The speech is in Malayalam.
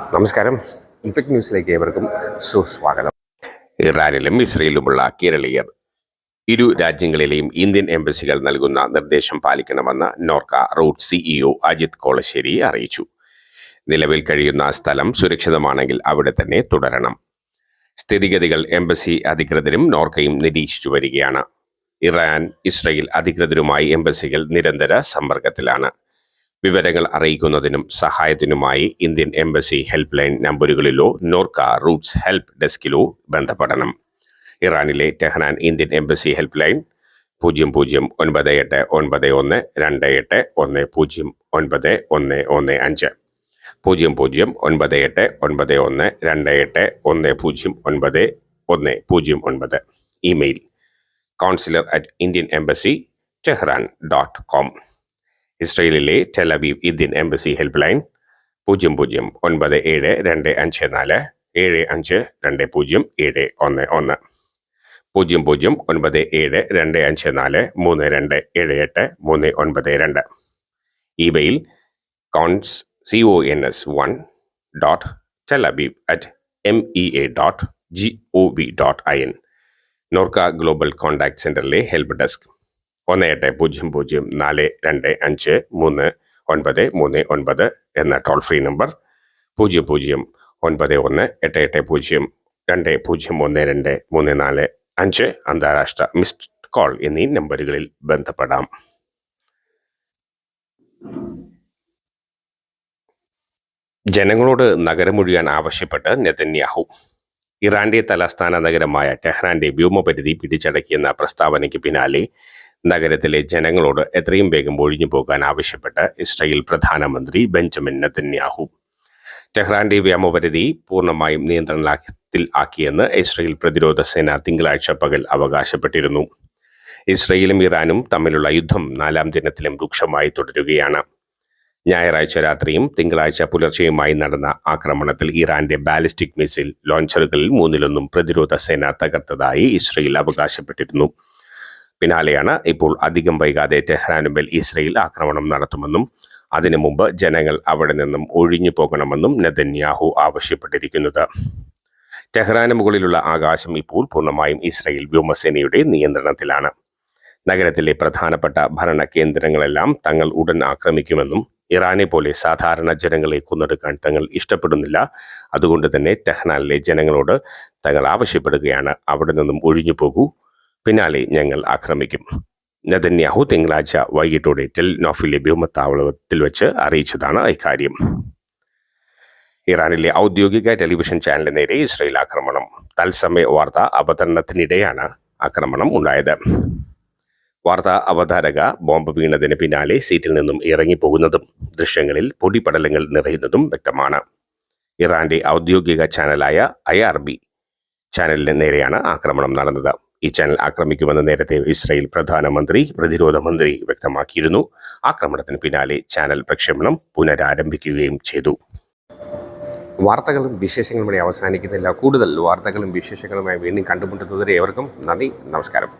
നമസ്കാരം. ഇൻഫെക്ട് ന്യൂസിലേക്ക് ഏവർക്കും സുസ്വാഗതം. ഇറാനിലും ഇസ്രയേലുമുള്ള കേരളീയർ ഇരു രാജ്യങ്ങളിലെയും ഇന്ത്യൻ എംബസികൾ നൽകുന്ന നിർദ്ദേശം പാലിക്കണമെന്ന് നോർക്ക റൂട്ട് സിഇഒ അജിത് കോളശ്ശേരി അറിയിച്ചു. നിലവിൽ കഴിയുന്ന സ്ഥലം സുരക്ഷിതമാണെങ്കിൽ അവിടെ തന്നെ തുടരണം. സ്ഥിതിഗതികൾ എംബസി അധികൃതരും നോർക്കയും നിരീക്ഷിച്ചു വരികയാണ്. ഇറാൻ ഇസ്രയേൽ അധികൃതരുമായി എംബസികൾ നിരന്തര സമ്പർക്കത്തിലാണ്. വിവരങ്ങൾ അറിയിക്കുന്നതിനും സഹായത്തിനുമായി ഇന്ത്യൻ എംബസി ഹെൽപ്പ് ലൈൻ നമ്പറുകളിലോ നോർക്ക റൂട്ട്സ് ഹെൽപ്പ് ഡെസ്കിലോ ബന്ധപ്പെടണം. ഇറാനിലെ Tehran Indian embassy help line പൂജ്യം പൂജ്യം ഒൻപത് എട്ട് ഒൻപത് ഒന്ന് രണ്ട് എട്ട് ഒന്ന് പൂജ്യം ഒൻപത് ഒന്ന് ഒന്ന് അഞ്ച്. പൂജ്യം പൂജ്യം ഒൻപത് എട്ട് ഒൻപത് ഒന്ന് രണ്ട് എട്ട് ഒന്ന് പൂജ്യം ഒൻപത് ഒന്ന് പൂജ്യം ഒൻപത്. Email counsellor at Indian embassy Tehran dot com ഇസ്രയേലിലെ Tel Aviv Indian embassy help line പൂജ്യം പൂജ്യം ഒൻപത് ഏഴ് രണ്ട് അഞ്ച് നാല് ഏഴ് അഞ്ച് രണ്ട് പൂജ്യം ഏഴ് ഒന്ന് ഒന്ന്. പൂജ്യം പൂജ്യം ഒൻപത് ഏഴ് രണ്ട് അഞ്ച് നാല് മൂന്ന് രണ്ട് ഏഴ് എട്ട് മൂന്ന് ഒൻപത് രണ്ട്. Email cons C O N S one dot Tel Aviv at M E A dot G O V dot I N Norka global contact സെന്ററിലെ ഹെൽപ്പ് ഡെസ്ക്. ഒന്ന് എട്ട് പൂജ്യം പൂജ്യം നാല് രണ്ട് അഞ്ച് മൂന്ന് ഒൻപത് മൂന്ന് ഒൻപത് എന്ന ടോൾ ഫ്രീ നമ്പർ പൂജ്യം പൂജ്യം ഒൻപത് ഒന്ന് എട്ട് എട്ട് പൂജ്യം രണ്ട് പൂജ്യം ഒന്ന് രണ്ട് മൂന്ന് നാല് അഞ്ച് അന്താരാഷ്ട്ര മിസ്ഡ് കോൾ എന്നീ നമ്പറുകളിൽ ബന്ധപ്പെടാം. ജനങ്ങളോട് നഗരമൊഴിയാൻ ആവശ്യപ്പെട്ട് നെതന്യാഹു. ഇറാന്റെ തലസ്ഥാന നഗരമായ ടെഹ്റാന്റെ വ്യോമപരിധി പിടിച്ചടക്കിയെന്ന പ്രസ്താവനയ്ക്ക് പിന്നാലെ നഗരത്തിലെ ജനങ്ങളോട് എത്രയും വേഗം ഒഴിഞ്ഞു പോകാൻ ആവശ്യപ്പെട്ട് ഇസ്രയേൽ പ്രധാനമന്ത്രി ബെഞ്ചമിൻ നെതന്യാഹു. ടെഹ്റാന്റെ വ്യോമപരിധി പൂർണമായും നിയന്ത്രണത്തിൽ ആക്കിയെന്ന് ഇസ്രയേൽ പ്രതിരോധ സേന തിങ്കളാഴ്ച പകൽ അവകാശപ്പെട്ടിരുന്നു. ഇസ്രയേലും ഇറാനും തമ്മിലുള്ള യുദ്ധം നാലാം ദിനത്തിലും രൂക്ഷമായി തുടരുകയാണ്. ഞായറാഴ്ച രാത്രിയും തിങ്കളാഴ്ച പുലർച്ചെയുമായി നടന്ന ആക്രമണത്തിൽ ഇറാന്റെ ബാലിസ്റ്റിക് മിസൈൽ ലോഞ്ചറുകളിൽ മൂന്നിലൊന്നും പ്രതിരോധ സേന തകർത്തതായി ഇസ്രയേൽ അവകാശപ്പെട്ടിരുന്നു. പിന്നാലെയാണ് ഇപ്പോൾ അധികം വൈകാതെ ടെഹ്റാനുമേൽ ഇസ്രയേൽ ആക്രമണം നടത്തുമെന്നും അതിനു മുമ്പ് ജനങ്ങൾ അവിടെ നിന്നും ഒഴിഞ്ഞു പോകണമെന്നും നെതന്യാഹു ആവശ്യപ്പെട്ടിരിക്കുന്നത്. ടെഹ്റാന് മുകളിലുള്ള ആകാശം ഇപ്പോൾ പൂർണമായും ഇസ്രയേൽ വ്യോമസേനയുടെ നിയന്ത്രണത്തിലാണ്. നഗരത്തിലെ പ്രധാനപ്പെട്ട ഭരണ കേന്ദ്രങ്ങളെല്ലാം തങ്ങൾ ഉടൻ ആക്രമിക്കുമെന്നും ഇറാനെ പോലെ സാധാരണ ജനങ്ങളെ കൊന്നെടുക്കാൻ തങ്ങൾ ഇഷ്ടപ്പെടുന്നില്ല. അതുകൊണ്ട് തന്നെ ടെഹ്റാനിലെ ജനങ്ങളോട് തങ്ങൾ ആവശ്യപ്പെടുകയാണ്. അവിടെ നിന്നും ഒഴിഞ്ഞു പോകൂ പിന്നാലെ ഞങ്ങൾ ആക്രമിക്കും. നെതന്യാഹു തിങ്കളാഴ്ച വൈകിട്ടോടെ ടെൽ നോഫിലെ വ്യോമത്താവളത്തിൽ വെച്ച് അറിയിച്ചതാണ് ഇക്കാര്യം. ഇറാനിലെ ഔദ്യോഗിക ടെലിവിഷൻ ചാനലിന് നേരെ ഇസ്രയേൽ ആക്രമണം. തത്സമയ വാർത്ത അവതരണത്തിനിടെയാണ് ആക്രമണം ഉണ്ടായത്. വാർത്താ അവതാരക ബോംബ് വീണതിന് പിന്നാലെ സീറ്റിൽ നിന്നും ഇറങ്ങിപ്പോകുന്നതും ദൃശ്യങ്ങളിൽ പൊടിപടലങ്ങൾ നിറയുന്നതും വ്യക്തമാണ്. ഇറാന്റെ ഔദ്യോഗിക ചാനലായ ഐ ആർ ബി ചാനലിന് നേരെയാണ് ആക്രമണം നടന്നത്. ഈ ചാനൽ ആക്രമിക്കുമെന്ന് നേരത്തെ ഇസ്രായേൽ പ്രധാനമന്ത്രി പ്രതിരോധ മന്ത്രി വ്യക്തമാക്കിയിരുന്നു. ആക്രമണത്തിന് പിന്നാലെ ചാനൽ പ്രക്ഷേപണം പുനരാരംഭിക്കുകയും ചെയ്തു. വാർത്തകളും വിശേഷങ്ങളും ഇവിടെ അവസാനിക്കുന്നില്ല. കൂടുതൽ വാർത്തകളും വിശേഷങ്ങളുമായി വീണ്ടും കണ്ടുമുട്ടുന്നതുവരെ ഏവർക്കും നന്ദി നമസ്കാരം.